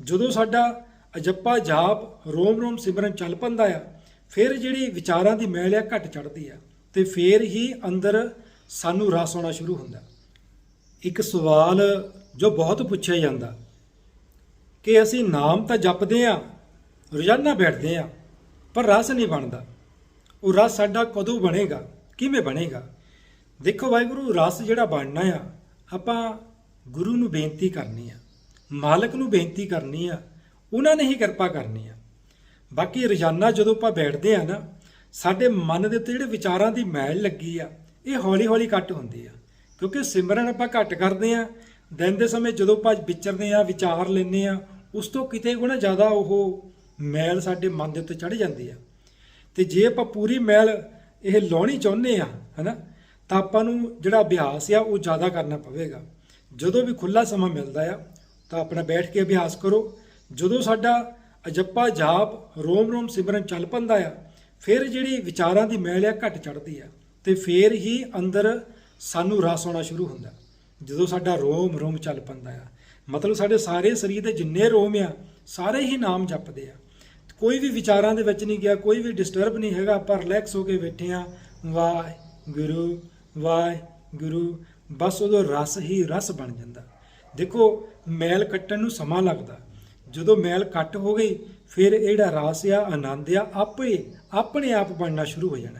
ਜਦੋਂ ਸਾਡਾ ਅਜੱਪਾ ਜਾਪ ਰੋਮ ਰੋਮ ਸਿਮਰਨ ਚੱਲ ਪੰਦਾ ਆ, ਫਿਰ ਜਿਹੜੀ ਵਿਚਾਰਾਂ ਦੀ ਮੈਲ ਆ ਘਟ ਚੜਦੀ ਆ ਤੇ ਫਿਰ ਹੀ ਅੰਦਰ ਸਾਨੂੰ ਰਸ ਆਉਣਾ ਸ਼ੁਰੂ ਹੁੰਦਾ। ਇੱਕ ਸਵਾਲ ਜੋ ਬਹੁਤ ਪੁੱਛਿਆ ਜਾਂਦਾ, ਕਿ ਅਸੀਂ ਨਾਮ ਤਾਂ ਜਪਦੇ ਆ, ਰੋਜ਼ਾਨਾ ਬੈਠਦੇ ਆ, ਪਰ ਰਸ ਨਹੀਂ ਬਣਦਾ। ਉਹ ਰਸ ਸਾਡਾ ਕਦੋਂ ਬਣੇਗਾ, ਕਿਵੇਂ ਬਣੇਗਾ? ਦੇਖੋ ਵਾਹਿਗੁਰੂ, ਰਸ ਜਿਹੜਾ ਬਣਨਾ ਆ, ਆਪਾਂ ਗੁਰੂ ਨੂੰ ਬੇਨਤੀ ਕਰਨੀ ਆ। ਮਾਲਕ ਨੂੰ ਬੇਨਤੀ ਕਰਨੀ ਆ, ਉਹਨਾਂ ਨੇ ਹੀ ਕਿਰਪਾ ਕਰਨੀ ਆ। ਬਾਕੀ ਰੋਜ਼ਾਨਾ ਜਦੋਂ ਆਪਾਂ ਬੈਠਦੇ ਆ ਨਾ, ਸਾਡੇ ਮਨ ਦੇ ਉੱਤੇ ਜਿਹੜੇ ਵਿਚਾਰਾਂ ਦੀ ਮੈਲ ਲੱਗੀ ਆ, ਇਹ ਹੌਲੀ ਹੌਲੀ ਘੱਟ ਹੁੰਦੀ ਆ। ਕਿਉਂਕਿ ਸਿਮਰਨ ਆਪਾਂ ਘੱਟ ਕਰਦੇ ਆ, ਦਿਨ ਦੇ ਸਮੇਂ ਜਦੋਂ ਆਪਾਂ ਵਿਚਰਦੇ ਆ, ਵਿਚਾਰ ਲੈਂਦੇ ਆ, ਉਸ ਤੋਂ ਕਿਤੇ ਗੁਣਾ ਜ਼ਿਆਦਾ ਉਹ ਮੈਲ ਸਾਡੇ ਮਨ ਦੇ ਉੱਤੇ ਚੜ ਜਾਂਦੀ ਆ। ਤੇ ਜੇ ਆਪਾਂ ਪੂਰੀ ਮੈਲ ਇਹ ਲਾਉਣੀ ਚਾਹੁੰਦੇ ਆ, ਹਨਾ, ਤਾਂ ਆਪਾਂ ਨੂੰ ਜਿਹੜਾ ਅਭਿਆਸ ਆ, ਉਹ ਜ਼ਿਆਦਾ ਕਰਨਾ ਪਵੇਗਾ। ਜਦੋਂ ਵੀ ਖੁੱਲਾ ਸਮਾਂ ਮਿਲਦਾ ਆ ਤਾਂ ਆਪਣਾ ਬੈਠ ਕੇ ਅਭਿਆਸ ਕਰੋ। ਜਦੋਂ ਸਾਡਾ ਅਜੱਪਾ ਜਾਪ, ਰੋਮ ਰੋਮ ਸਿਮਰਨ ਚੱਲ ਪੰਦਾ ਆ, ਫਿਰ ਜਿਹੜੀ ਵਿਚਾਰਾਂ ਦੀ ਮੈਲ ਆ ਘਟ ਚੜਦੀ ਆ ਤੇ ਫਿਰ ਹੀ ਅੰਦਰ ਸਾਨੂੰ ਰਸ ਆਉਣਾ ਸ਼ੁਰੂ ਹੁੰਦਾ। ਜਦੋਂ ਸਾਡਾ ਰੋਮ ਰੋਮ ਚੱਲ ਪੰਦਾ ਆ, ਮਤਲਬ ਸਾਡੇ ਸਾਰੇ ਸਰੀਰ ਦੇ ਜਿੰਨੇ ਰੋਮ ਆ, ਸਾਰੇ ਹੀ ਨਾਮ ਜਪਦੇ ਆ। ਕੋਈ ਵੀ ਵਿਚਾਰਾਂ ਦੇ ਵਿੱਚ ਨਹੀਂ ਗਿਆ, ਕੋਈ ਵੀ ਡਿਸਟਰਬ ਨਹੀਂ ਹੈਗਾ, ਆਪਾਂ ਰਿਲੈਕਸ ਹੋ ਕੇ ਬੈਠੇ ਆ, ਵਾਹਿਗੁਰੂ ਵਾਹਿਗੁਰੂ, ਬਸ ਉਦੋਂ ਰਸ ਹੀ ਰਸ ਬਣ ਜਾਂਦਾ। ਦੇਖੋ, ਮੈਲ ਕੱਟਣ ਨੂੰ ਸਮਾਂ ਲੱਗਦਾ। ਜਦੋਂ ਮੈਲ ਕੱਟ ਹੋ ਗਈ, ਫਿਰ ਇਹ ਜਿਹੜਾ ਰਸ ਆ, ਆਨੰਦ ਆ, ਆਪੇ ਆਪਣੇ ਆਪ ਬਣਨਾ ਸ਼ੁਰੂ ਹੋ ਜਾਣਾ।